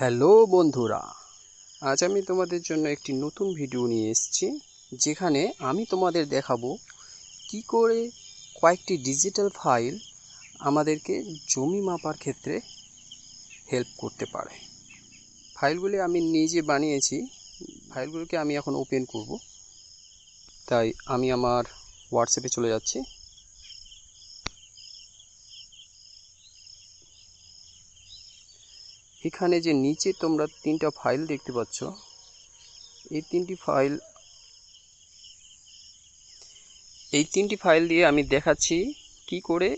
Hello বন্ধুরা, আজ আমি তোমাদের জন্য একটি নতুন ভিডিও নিয়ে এসেছি, যেখানে আমি তোমাদের দেখাবো কি করে কয়েকটি ডিজিটাল ফাইল আমাদেরকে জমি মাপার ক্ষেত্রে হেল্প করতে পারে। ফাইলগুলি আমি নিজে বানিয়েছি, ফাইলগুলোকে আমি এখন ওপেন করব। তাই আমি আমার হোয়াটসঅ্যাপে চলে যাচ্ছি। এখানে যে নিচে তোমরা তিনটা ফাইল দেখতে পাচ্ছ, এই তিনটি ফাইল এই তিনটি ফাইল দিয়ে আমি দেখাচ্ছি কি করে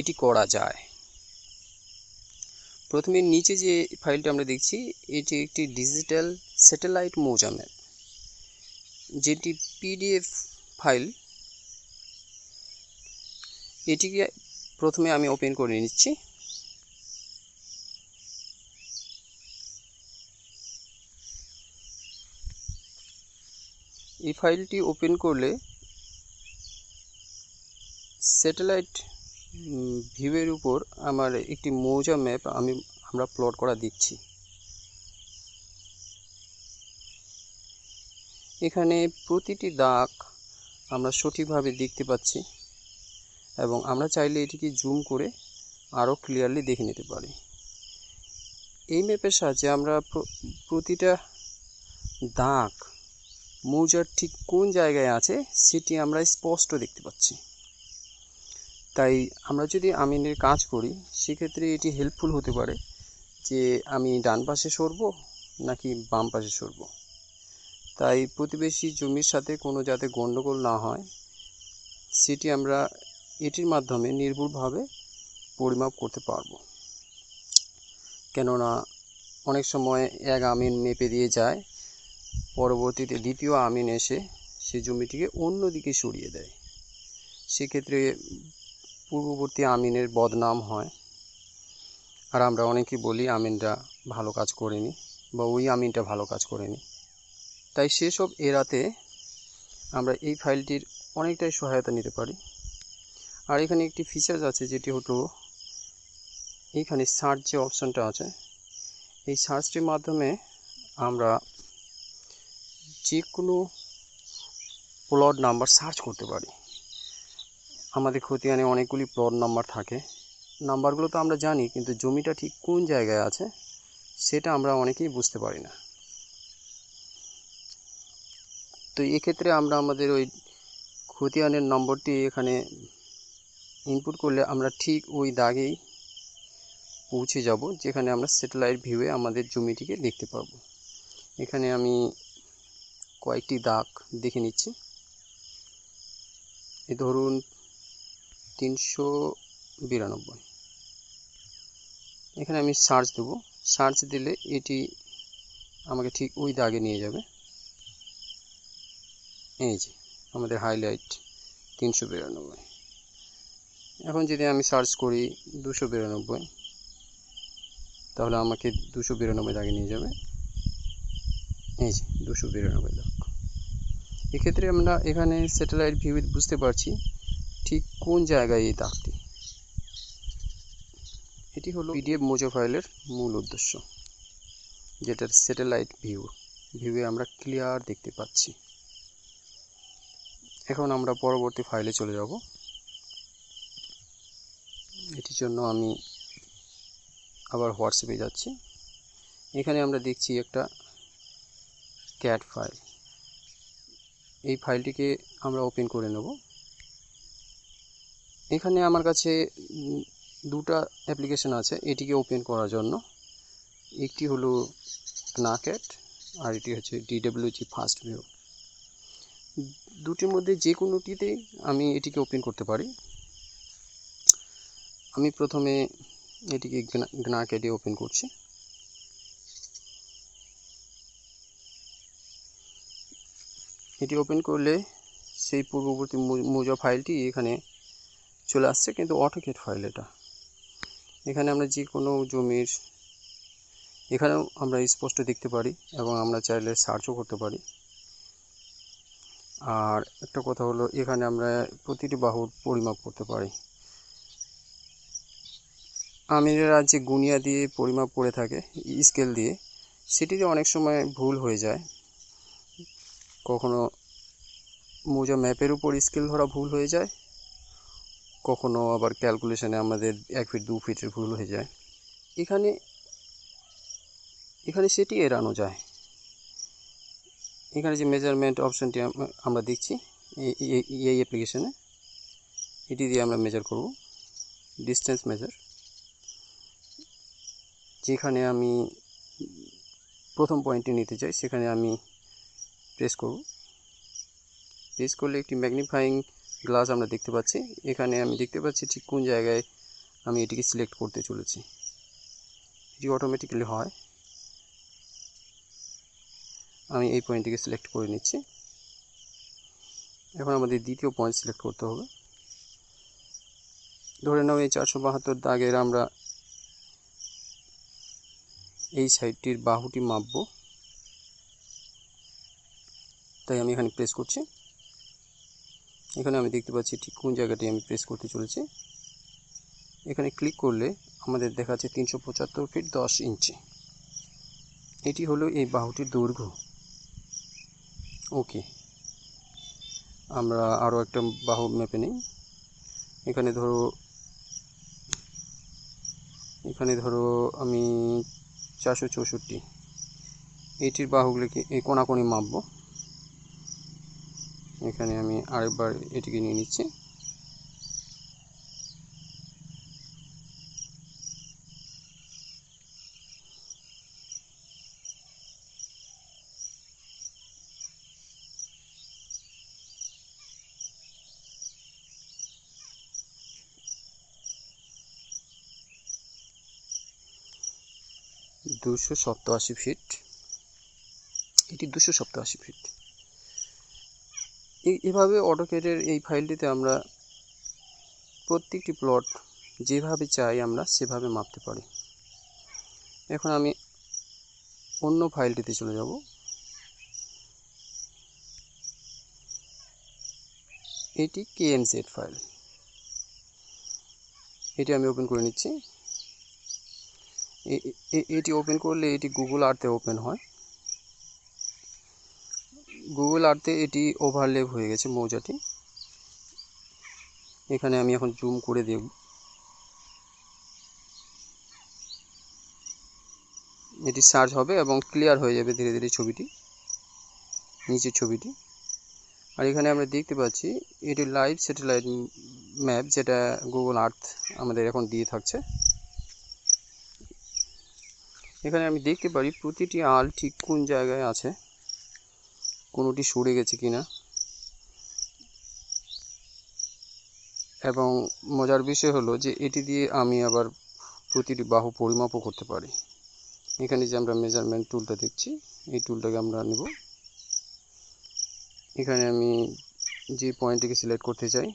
এটি করা যায়। প্রথমে নিচে যে ফাইলটা আমরা দেখছি, এটি একটি ডিজিটাল স্যাটেলাইট মৌজা ম্যাপ যেটি পিডিএফ ফাইল এটিকে প্রথমে আমি ওপেন করে নিচ্ছি। এই ফাইলটি ওপেন করলে স্যাটেলাইট ভিউয়ের উপর আমার একটি মৌজা ম্যাপ আমি, আমরা প্লট করা দিচ্ছি এখানে প্রতিটি দাগ আমরা সঠিকভাবে দেখতে পাচ্ছি এবং আমরা চাইলে এটিকে জুম করে আরও ক্লিয়ারলি দেখে নিতে পারি। এই ম্যাপের সাহায্যে আমরা প্রতিটা দাগ মৌজার ঠিক কোন জায়গায় আছে সেটি আমরা স্পষ্ট দেখতে পাচ্ছি। তাই আমরা যদি আমিনের কাজ করি, সেক্ষেত্রে এটি হেল্পফুল হতে পারে যে আমি ডান পাশে সরব নাকি বাম পাশে সরব। তাই প্রতিবেশী জমির সাথে কোনো যাতে গণ্ডগোল না হয়, সেটি আমরা এটির মাধ্যমে নির্ভুলভাবে পরিমাপ করতে পারব। কেননা, অনেক সময় এক আমিন মেপে দিয়ে যায় পরবর্তীতে দ্বিতীয় আমিন এসে সে জমিটিকে অন্য দিকে সরিয়ে দেয়। সেক্ষেত্রে পূর্ববর্তী আমিনের বদনাম হয়। আর আমরা অনেকেই বলি, আমিনটা ভালো কাজ করেনি বা ওই আমিনটা ভালো কাজ করেনি। তাই সেসব এড়াতে আমরা এই ফাইলটির অনেকটাই সহায়তা নিতে পারি। আর এখানে একটি ফিচার্স আছে, যেটি হলো এইখানে সার্চ যে অপশানটা আছে, এই সার্চটির মাধ্যমে আমরা যে কোনো প্লট নাম্বার সার্চ করতে পারি। আমাদের খতিয়ানে অনেকগুলি প্লট নাম্বার থাকে। নাম্বারগুলো তো আমরা জানি, কিন্তু জমিটা ঠিক কোন জায়গায় আছে, সেটা আমরা অনেকেই বুঝতে পারি না। তো এক্ষেত্রে আমরা আমাদের ওই খতিয়ানের নম্বরটি এখানে ইনপুট করলে আমরা ঠিক ওই দাগেই পৌঁছে যাব, যেখানে আমরা স্যাটেলাইট ভিউয়ে আমাদের জমিটিকে দেখতে পারব এখানে আমি কয়েকটি দাগ দেখে নিচ্ছি। এই ধরুন তিনশো বিরানব্বই। এখানে আমি সার্চ দেব। সার্চ দিলে এটি আমাকে ঠিক ওই দাগে নিয়ে যাবে। এই যে, আমাদের হাইলাইট তিনশো বিরানব্বই। এখন যদি আমি সার্চ করি দুশো বিরানব্বই, তাহলে আমাকে দুশো বিরানব্বই দাগে নিয়ে যাবে। এই যে, দুশো বিরানব্বই দাগ। এক্ষেত্রে আমরা এখানে স্যাটেলাইট ভিউ বুঝতে পারছি ঠিক কোন জায়গায় এই দাগটি এটি হলো পিডিএফ মোজো ফাইলের মূল উদ্দেশ্য, যেটার স্যাটেলাইট ভিউ ভিউয়ে আমরা ক্লিয়ার দেখতে পাচ্ছি। এখন আমরা পরবর্তী ফাইলে চলে যাব। এটির জন্য আমি আবার হোয়াটসঅ্যাপে যাচ্ছি। এখানে আমরা দেখছি একটা ক্যাট ফাইল এই ফাইলটিকে আমরা ওপেন করে নেব। এখানে আমার কাছে দুটা অ্যাপ্লিকেশন আছে এটিকে ওপেন করার জন্য। একটি হলো নাক্যাট আর এটি হচ্ছে ডিডব্লিউজি ফার্স্ট ভিউ দুটির মধ্যে যে কোনোটিতে আমি এটিকে ওপেন করতে পারি, আমি প্রথমে এটিকে গ্নাকেটে ওপেন করছি। এটি ওপেন করলে সেই পূর্ববর্তী মোজা ফাইলটি এখানে চলে আসছে, কিন্তু অটোকেট ফাইল এটা। এখানে আমরা যে কোনো জমির, এখানেও আমরা স্পষ্ট দেখতে পারি এবং আমরা চাইলে সার্চও করতে পারি। আর একটা কথা হলো, এখানে আমরা প্রতিটি বাহুর পরিমাপ করতে পারি। আমিরেরা যে গুনিয়া দিয়ে পরিমাপ করে থাকে স্কেল দিয়ে। সেটিতে অনেক সময় ভুল হয়ে যায় কখনো মোজা ম্যাপের উপর স্কেল ধরা ভুল হয়ে যায়, কখনো আবার ক্যালকুলেশনে আমাদের এক ফিট দু ফিটের ভুল হয়ে যায়। এখানে এখানে সেটি এড়ানো যায়। এখানে যে মেজারমেন্ট অপশানটি আমরা দেখছি এই- অ্যাপ্লিকেশনে এটি দিয়ে আমরা মেজার করব। ডিস্টেন্স মেজার যেখানে আমি প্রথম পয়েন্টটি নিতে চাই, সেখানে আমি প্রেস করব। প্রেস করলে একটি ম্যাগনিফাইং গ্লাস আমরা দেখতে পাচ্ছি। এখানে আমি দেখতে পাচ্ছি ঠিক কোন জায়গায় আমি এটিকে সিলেক্ট করতে চলেছি। এটি অটোমেটিক্যালি হয়। আমি এই পয়েন্টটিকে সিলেক্ট করে নিচ্ছি। এখন আমাদের দ্বিতীয় পয়েন্ট সিলেক্ট করতে হবে। ধরে নাও এই চারশো বাহাত্তর দাগের আমরা এই সাইডটির বাহুটি মাপবো। তাই আমি এখানে প্রেস করছি। এখানে আমি দেখতে পাচ্ছি ঠিক কোন জায়গাটি আমি প্রেস করতে চলেছি। এখানে ক্লিক করলে আমাদের দেখাচ্ছে তিনশো পঁচাত্তর ফিট দশ ইঞ্চি এটি হলো এই বাহুটির দৈর্ঘ্য। ওকে আমরা আরও একটা বাহু মেপে নিই। এখানে ধরো এখানে ধরো আমি চারশো চৌষট্টি। এটির বাহুগুলিকে এই কোনাকোনি মাপবো। এখানে আমি আরেকবার এটিকে নিয়ে নিচ্ছি। দুশো সপ্তাশি ফিট। এটি দুশো সপ্তাশি ফিট। এভাবে অটোকেটের এই ফাইলটিতে আমরা প্রত্যেকটি প্লট যেভাবে চাই আমরা সেভাবে মাপতে পারি। এখন আমি অন্য ফাইলটিতে চলে যাব। এটি কেএনজেড ফাইল এটি আমি ওপেন করে নিচ্ছি। এটি ওপেন করলে এটি গুগল আর্থে ওপেন হয়। গুগল আর্থে এটি ওভারলেপ হয়ে গেছে মৌজাটি। এখানে আমি এখন জুম করে দেখব এটি সার্চ হবে এবং ক্লিয়ার হয়ে যাবে ধীরে ধীরে ছবিটি, নিচের ছবিটি। আর এখানে আমরা দেখতে পাচ্ছি, এটি লাইভ স্যাটেলাইট ম্যাপ যেটা গুগল আর্থ আমাদের এখন দিয়ে থাকছে। এখানে আমি দেখতে পারি প্রতিটি আল ঠিক কোন জায়গায় আছে। কোনোটি সরে গেছে কিনা। এবং মজার বিষয় হলো যে এটি দিয়ে আমি আবার প্রতিটি বাহু পরিমাপও করতে পারি। এখানে যে আমরা মেজারমেন্ট টুলটা দেখছি, এই টুলটাকে আমরা নেব। এখানে আমি যে পয়েন্টটিকে সিলেক্ট করতে চাই,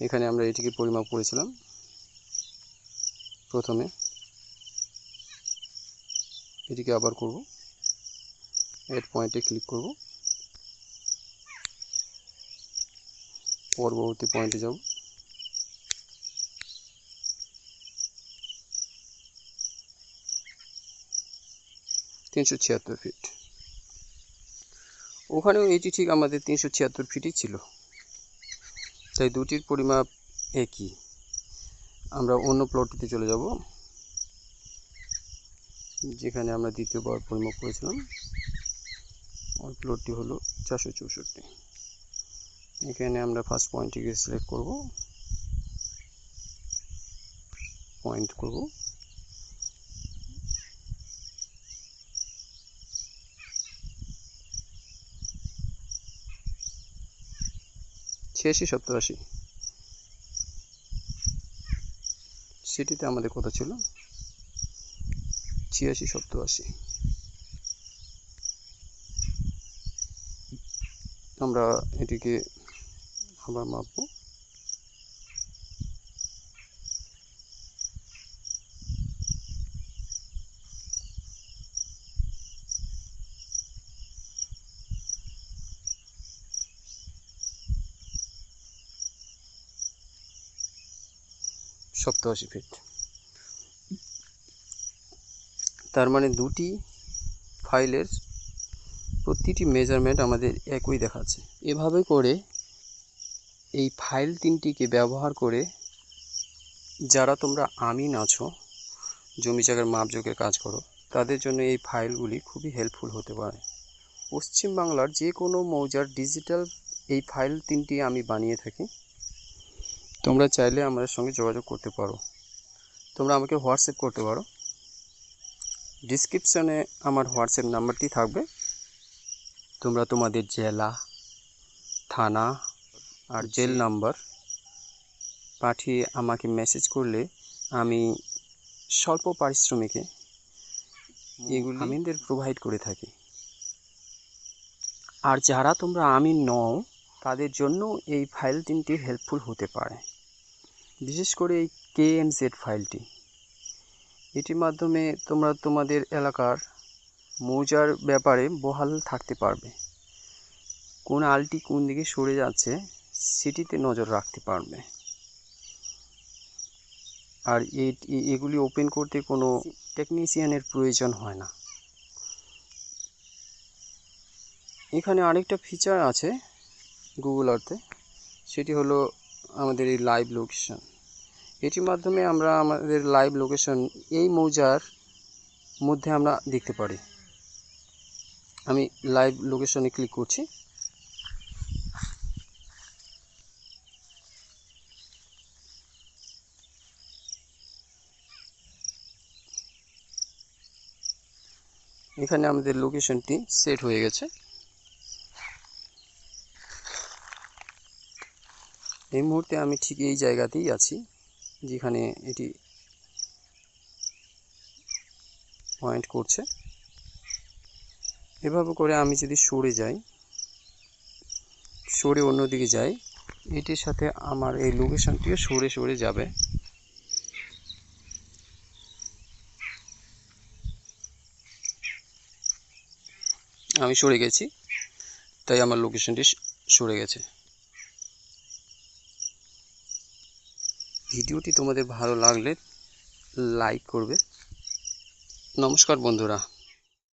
এখানে আমরা এটিকে পরিমাপ করেছিলাম প্রথমে। এটিকে আবার করব। এড পয়েন্টে ক্লিক করব। পরবর্তী পয়েন্টে যাব। তিনশো ছিয়াত্তর ফিট ওখানেও এটি ঠিক আমাদের তিনশো ছিয়াত্তর ফিটই ছিল। তাই দুটির পরিমাপ একই। আমরা অন্য প্লটটিতে চলে যাব। যেখানে আমরা দ্বিতীয়বার পরিমাপ করেছিলাম। ওই প্লটটি হলো চারশো চৌষট্টি। এখানে আমরা ফার্স্ট পয়েন্টটিকে সিলেক্ট করব। পয়েন্ট করব। ছিয়াশি সত্তর আশি সেটিতে আমাদের কথা ছিল? ছিয়াশি সত্তর আমরা এটিকে আবার মাপবো সপ্তাশি ফিট তার মানে দুটি ফাইলের প্রতিটি মেজারমেন্ট আমাদের একই দেখাচ্ছে। এভাবে করে এই ফাইল তিনটিকে ব্যবহার করে যারা তোমরা আমিন আছো, জমি জায়গার মাপজোকের কাজ করো, তাদের জন্য এই ফাইলগুলি খুবই হেল্পফুল হতে পারে। পশ্চিমবাংলার যে কোনো মৌজার ডিজিটাল এই ফাইল তিনটি আমি বানিয়ে থাকি। তোমরা চাইলে আমাদের সঙ্গে যোগাযোগ করতে পারো। তোমরা আমাকে হোয়াটসঅ্যাপ করতে পারো। ডিসক্রিপশানে আমার হোয়াটসঅ্যাপ নাম্বারটি থাকবে। তোমরা তোমাদের জেলা, থানা আর জেল নাম্বার। পাঠিয়ে আমাকে মেসেজ করলে আমি স্বল্প পারিশ্রমিকে এগুলি আমিনদের প্রোভাইড করে থাকি। আর যারা তোমরা আমিন নও তাদের জন্য এই ফাইল তিনটি হেল্পফুল হতে পারে। বিশেষ করে এই কে এম জেড ফাইলটি এটির মাধ্যমে তোমরা তোমাদের এলাকার মৌজার ব্যাপারে বহাল থাকতে পারবে। কোন আলটি কোন দিকে সরে যাচ্ছে সেটিতে নজর রাখতে পারবে। আর এগুলি ওপেন করতে কোনো টেকনিশিয়ানের প্রয়োজন হয় না। এখানে আরেকটা ফিচার আছে গুগল আর্থে সেটি হলো আমাদের এই লাইভ লোকেশন এটির মাধ্যমে আমরা আমাদের লাইভ লোকেশন এই মৌজার মধ্যে আমরা দেখতে পারি। আমি লাইভ লোকেশনে ক্লিক করছি। এখানে আমাদের লোকেশনটি সেট হয়ে গেছে। এই মুহূর্তে আমি ঠিক এই জায়গাতেই আছি, যেখানে এটি পয়েন্ট করছে। এভাবে করে আমি যদি সরে যাই, সরে অন্যদিকে যাই, এটির সাথে আমার এই লোকেশনটিও সরে সরে যাবে। আমি সরে গেছি। তাই আমার লোকেশনটি সরে গেছে। ভিডিওটি তোমাদের ভালো লাগলে লাইক করবে। নমস্কার বন্ধুরা।